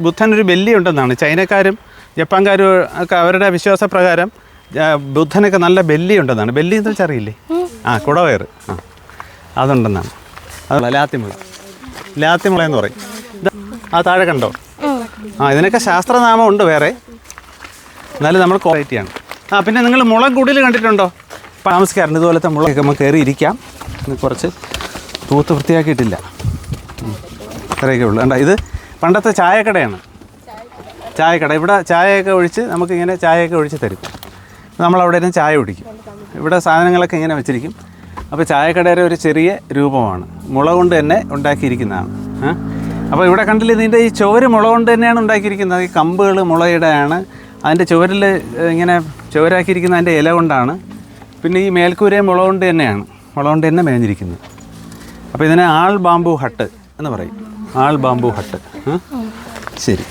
ബുദ്ധനൊരു ഒരു ഉണ്ടെന്നാണ് ചൈനക്കാരും ജപ്പാൻകാരും ഒക്കെ അവരുടെ വിശ്വാസപ്രകാരം പ്രകാരം ബുദ്ധനൊക്കെ നല്ല ബെല്ലി ഉണ്ടെന്നാണ് ബെല്ലി എന്ന് വെച്ചാൽ അറിയില്ലേ? ആ കുടവയർ ആ അതുണ്ടെന്നാണ്. അത് ലാത്തിമുള ലാത്തിമുള എന്ന് പറയും. ആ താഴെ കണ്ടോ? ആ ഇതിനൊക്കെ ശാസ്ത്രനാമം ഉണ്ട് വേറെ. എന്നാലും നമ്മൾ ക്വാളിറ്റിയാണ്. ആ പിന്നെ നിങ്ങൾ മുളക് കൂടുതൽ കണ്ടിട്ടുണ്ടോ? താമസിക്കാറുണ്ട്. ഇതുപോലത്തെ മുളകൊക്കെ നമുക്ക് കയറി ഇരിക്കാം. കുറച്ച് തൂത്ത് വൃത്തിയാക്കിയിട്ടില്ല. ഇത്രയൊക്കെ ഉള്ളൂ. കണ്ട? ഇത് പണ്ടത്തെ ചായക്കടയാണ്. ചായക്കട. ഇവിടെ ചായയൊക്കെ ഒഴിച്ച് നമുക്കിങ്ങനെ ചായയൊക്കെ ഒഴിച്ച് തരും. നമ്മളവിടെ ഇരുന്ന് ചായ കുടിക്കും. ഇവിടെ സാധനങ്ങളൊക്കെ ഇങ്ങനെ വെച്ചിരിക്കും. അപ്പോൾ ചായക്കടയുടെ ഒരു ചെറിയ രൂപമാണ്. മുള കൊണ്ട് തന്നെ ഉണ്ടാക്കിയിരിക്കുന്നതാണ്. അപ്പോൾ ഇവിടെ കണ്ടില്ല ഇതിന്റെ ഈ ചുവര് മുള കൊണ്ട് തന്നെയാണ് ഉണ്ടാക്കിയിരിക്കുന്നത്. ഈ കമ്പുകൾ മുളയുടെയാണ് അതിന്റെ ചുവരിൽ ഇങ്ങനെ ചുവരാക്കിയിരിക്കുന്ന അതിന്റെ ഇല കൊണ്ടാണ്. പിന്നെ ഈ മേൽക്കൂരയും മുള കൊണ്ട് തന്നെയാണ്. മുള കൊണ്ട് തന്നെ മേഞ്ഞിരിക്കുന്നത്. അപ്പോൾ ഇതിനെ ആൾ ബാമ്പു ഹട്ട് എന്ന് പറയും. ആൾ ബാമ്പു ഹട്ട്. ശരി.